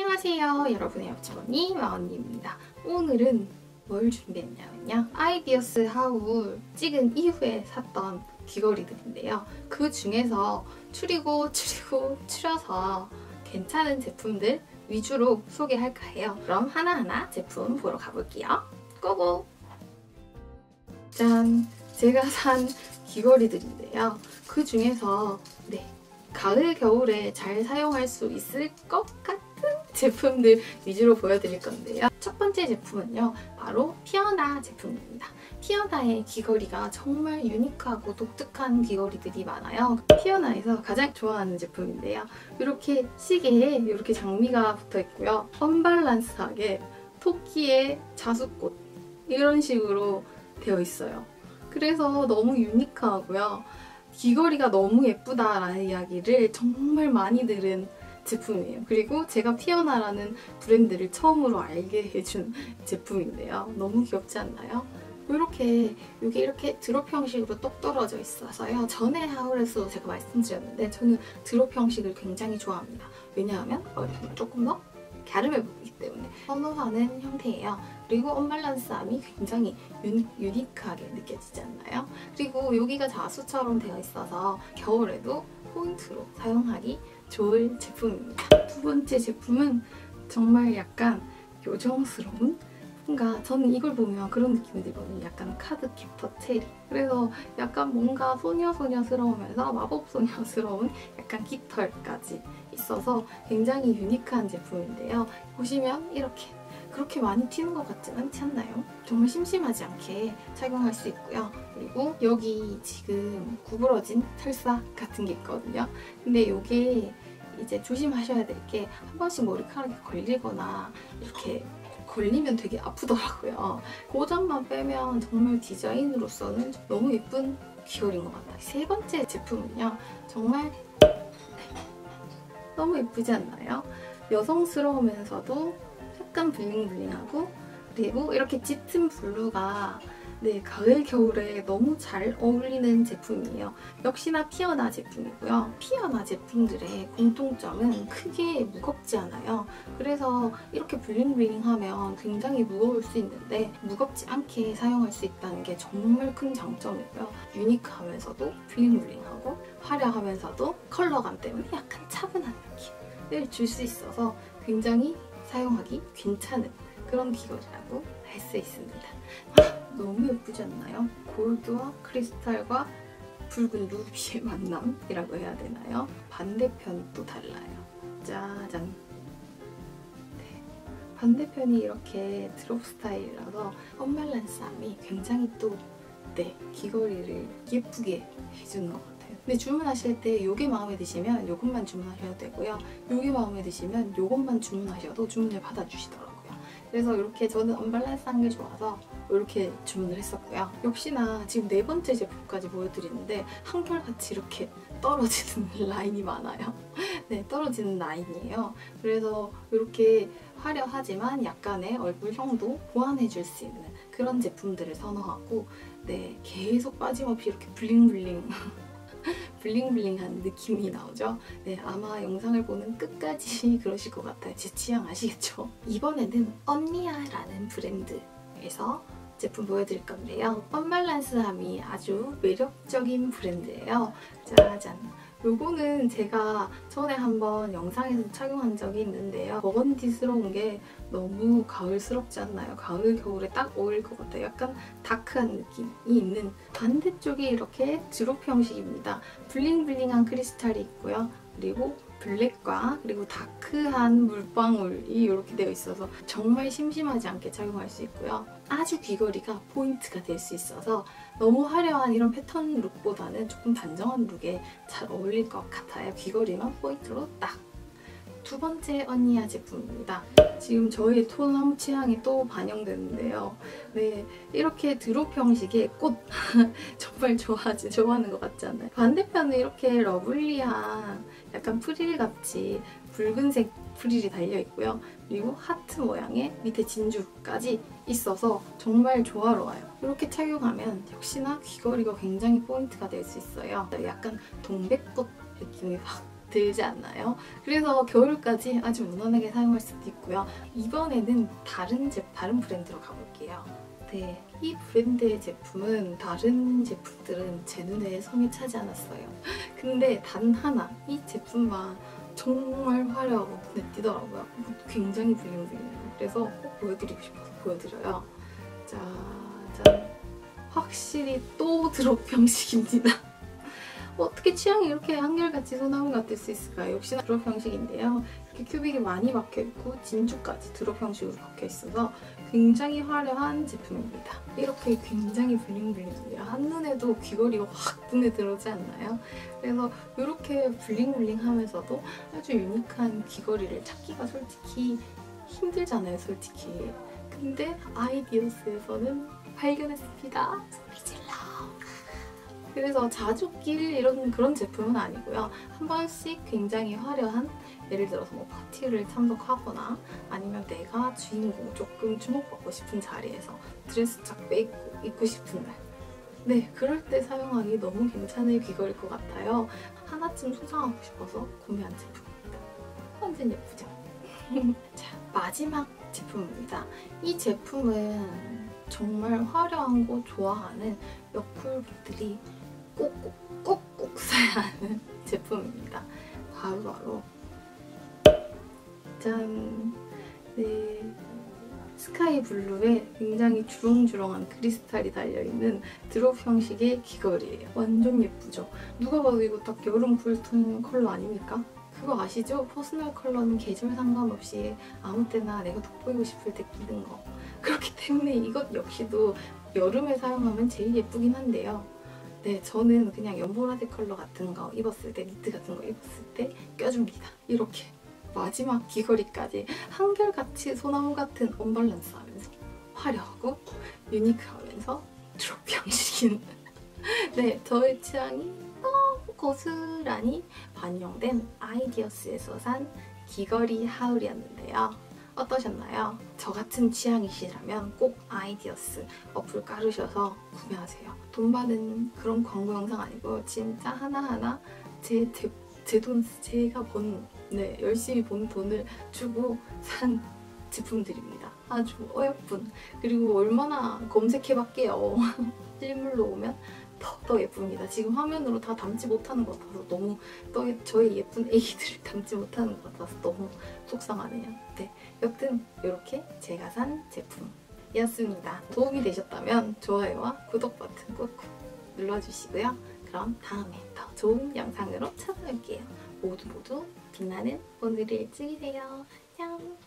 안녕하세요 여러분의 옆집 언니 마언니입니다. 오늘은 뭘 준비했냐면요. 아이디어스 하울 찍은 이후에 샀던 귀걸이들인데요. 그 중에서 추리고 추리고 추려서 괜찮은 제품들 위주로 소개할까 해요. 그럼 하나하나 제품 보러 가볼게요. 고고! 짠! 제가 산 귀걸이들인데요. 그 중에서 네 가을 겨울에 잘 사용할 수 있을 것 같은 제품들 위주로 보여드릴 건데요. 첫 번째 제품은요. 바로 피어나 제품입니다. 피어나의 귀걸이가 정말 유니크하고 독특한 귀걸이들이 많아요. 피어나에서 가장 좋아하는 제품인데요. 이렇게 시계에 이렇게 장미가 붙어 있고요. 언밸런스하게 토끼의 자수꽃 이런 식으로 되어 있어요. 그래서 너무 유니크하고요. 귀걸이가 너무 예쁘다라는 이야기를 정말 많이 들은 제품이에요. 그리고 제가 피어나라는 브랜드를 처음으로 알게 해준 제품인데요. 너무 귀엽지 않나요? 이렇게 이게 이렇게 드롭 형식으로 똑 떨어져 있어서요. 전에 하울에서 제가 말씀드렸는데 저는 드롭 형식을 굉장히 좋아합니다. 왜냐하면 조금 더 갸름해 보이기 때문에 선호하는 형태예요. 그리고 언밸런스함이 굉장히 유니, 유니크하게 느껴지지 않나요? 그리고 여기가 자수처럼 되어 있어서 겨울에도 포인트로 사용하기 좋을 제품입니다. 두 번째 제품은 정말 약간 요정스러운 뭔가 저는 이걸 보면 그런 느낌이 들거든요. 약간 카드 키퍼 체리. 그래서 약간 뭔가 소녀소녀스러우면서 마법소녀스러운 약간 깃털까지 있어서 굉장히 유니크한 제품인데요. 보시면 이렇게 그렇게 많이 튀는 것 같진 않지 않나요? 정말 심심하지 않게 착용할 수 있고요. 그리고 여기 지금 구부러진 털사 같은 게 있거든요. 근데 이게 이제 조심하셔야 될 게 한 번씩 머리카락이 걸리거나 이렇게 걸리면 되게 아프더라고요. 그 점만 빼면 정말 디자인으로서는 너무 예쁜 귀걸이인 것 같아요. 세 번째 제품은요. 정말 너무 예쁘지 않나요? 여성스러우면서도 약간 블링블링하고 그리고 이렇게 짙은 블루가 네, 가을, 겨울에 너무 잘 어울리는 제품이에요. 역시나 피어나 제품이고요. 피어나 제품들의 공통점은 크게 무겁지 않아요. 그래서 이렇게 블링블링하면 굉장히 무거울 수 있는데 무겁지 않게 사용할 수 있다는 게 정말 큰 장점이고요. 유니크하면서도 블링블링하고 화려하면서도 컬러감 때문에 약간 차분한 느낌을 줄 수 있어서 굉장히 사용하기 괜찮은 그런 귀걸이라고 할 수 있습니다. 너무 예쁘지 않나요? 골드와 크리스탈과 붉은 루비의 만남이라고 해야 되나요? 반대편이 또 달라요. 짜잔! 네. 반대편이 이렇게 드롭 스타일이라서 언밸런스함이 굉장히 또 네, 귀걸이를 예쁘게 해주는 것 같아요. 근데 주문하실 때 이게 마음에 드시면 이것만 주문하셔도 되고요. 이게 마음에 드시면 이것만 주문하셔도 주문을 받아주시더라고요. 그래서 이렇게 저는 언밸런스한 게 좋아서 이렇게 주문을 했었고요. 역시나 지금 네 번째 제품까지 보여드리는데 한결같이 이렇게 떨어지는 라인이 많아요. 네, 떨어지는 라인이에요. 그래서 이렇게 화려하지만 약간의 얼굴형도 보완해줄 수 있는 그런 제품들을 선호하고 네, 계속 빠짐없이 이렇게 블링블링 블링블링한 느낌이 나오죠? 네, 아마 영상을 보는 끝까지 그러실 것 같아요. 제 취향 아시겠죠? 이번에는 언니야라는 브랜드에서 제품 보여드릴 건데요. 언밸런스함이 아주 매력적인 브랜드예요. 짜잔! 요거는 제가 전에 한번 영상에서 착용한 적이 있는데요. 버건디스러운 게 너무 가을스럽지 않나요? 가을, 겨울에 딱 어울릴 것 같아요. 약간 다크한 느낌이 있는 반대쪽이 이렇게 드롭 형식입니다. 블링블링한 크리스탈이 있고요. 그리고 블랙과 그리고 다크한 물방울이 이렇게 되어 있어서 정말 심심하지 않게 착용할 수 있고요. 아주 귀걸이가 포인트가 될 수 있어서 너무 화려한 이런 패턴 룩보다는 조금 단정한 룩에 잘 어울릴 것 같아요. 귀걸이만 포인트로 딱! 두 번째 언니야 제품입니다. 지금 저의 톤 취향이 또 반영되는데요. 네, 이렇게 드롭 형식의 꽃 정말 좋아하지, 좋아하는 것 같지 않나요? 반대편은 이렇게 러블리한 약간 프릴같이 붉은색 프릴이 달려있고요. 그리고 하트 모양의 밑에 진주까지 있어서 정말 조화로워요. 이렇게 착용하면 역시나 귀걸이가 굉장히 포인트가 될 수 있어요. 약간 동백꽃 느낌이 확 들지 않나요? 그래서 겨울까지 아주 무난하게 사용할 수도 있고요. 이번에는 다른 제 다른 브랜드로 가볼게요. 네, 이 브랜드의 제품은 다른 제품들은 제 눈에 성에 차지 않았어요. 근데 단 하나 이 제품만 정말 화려하고 눈에 띄더라고요. 굉장히 블링블링해요. 그래서 꼭 보여드리고 싶어서 보여드려요. 짜잔. 확실히 또 드롭 형식입니다. 어떻게 취향이 이렇게 한결같이 소나무 같을 수 있을까요? 역시나 드롭 형식인데요. 큐빅이 많이 박혀있고 진주까지 드롭 형식으로 박혀있어서 굉장히 화려한 제품입니다. 이렇게 굉장히 블링블링해요. 한눈에도 귀걸이가 확 눈에 들어오지 않나요? 그래서 이렇게 블링블링하면서도 아주 유니크한 귀걸이를 찾기가 솔직히 힘들잖아요, 솔직히. 근데 아이디어스에서는 발견했습니다. 그래서 자주 낄 이런 그런 제품은 아니고요. 한 번씩 굉장히 화려한 예를 들어서 뭐 파티를 참석하거나 아니면 내가 주인공 조금 주목받고 싶은 자리에서 드레스 쫙 빼입고 입고 싶은 날 네, 그럴 때 사용하기 너무 괜찮은 귀걸이일 것 같아요. 하나쯤 소장하고 싶어서 구매한 제품입니다. 완전 예쁘죠? 자, 마지막 제품입니다. 이 제품은 정말 화려한 거 좋아하는 여쿨분들이 꼭꼭 꼭꼭 사야 하는 제품입니다. 바로바로 짠! 네, 스카이 블루에 굉장히 주렁주렁한 크리스탈이 달려있는 드롭 형식의 귀걸이에요. 완전 예쁘죠? 누가 봐도 이거 딱 여름 쿨톤 컬러 아닙니까? 그거 아시죠? 퍼스널 컬러는 계절 상관없이 아무 때나 내가 돋보이고 싶을 때 끼는 거. 그렇기 때문에 이것 역시도 여름에 사용하면 제일 예쁘긴 한데요. 네, 저는 그냥 연보라색 컬러 같은 거 입었을 때, 니트 같은 거 입었을 때 껴줍니다. 이렇게 마지막 귀걸이까지 한결같이 소나무 같은 언밸런스 하면서 화려하고 유니크하면서 드롭 형식인 네, 저의 취향이 너무 고스란히 반영된 아이디어스에서 산 귀걸이 하울이었는데요. 어떠셨나요? 저 같은 취향이시라면 꼭 아이디어스 어플 깔으셔서 구매하세요. 돈 받은 그런 광고 영상 아니고 진짜 하나하나 제, 제, 제 돈, 제가 번, 네, 열심히 번 돈을 주고 산 제품들입니다. 아주 어여쁜. 그리고 얼마나 검색해봤게요. 실물로 오면 더, 더 예쁩니다. 지금 화면으로 다 담지 못하는 것 같아서 너무 또 저의 예쁜 애기들을 담지 못하는 것 같아서 너무 속상하네요. 네, 여튼 이렇게 제가 산 제품이었습니다. 도움이 되셨다면 좋아요와 구독 버튼 꾹꾹 눌러주시고요. 그럼 다음에 더 좋은 영상으로 찾아올게요. 모두 모두 빛나는 오늘의 일찍이세요. 냥!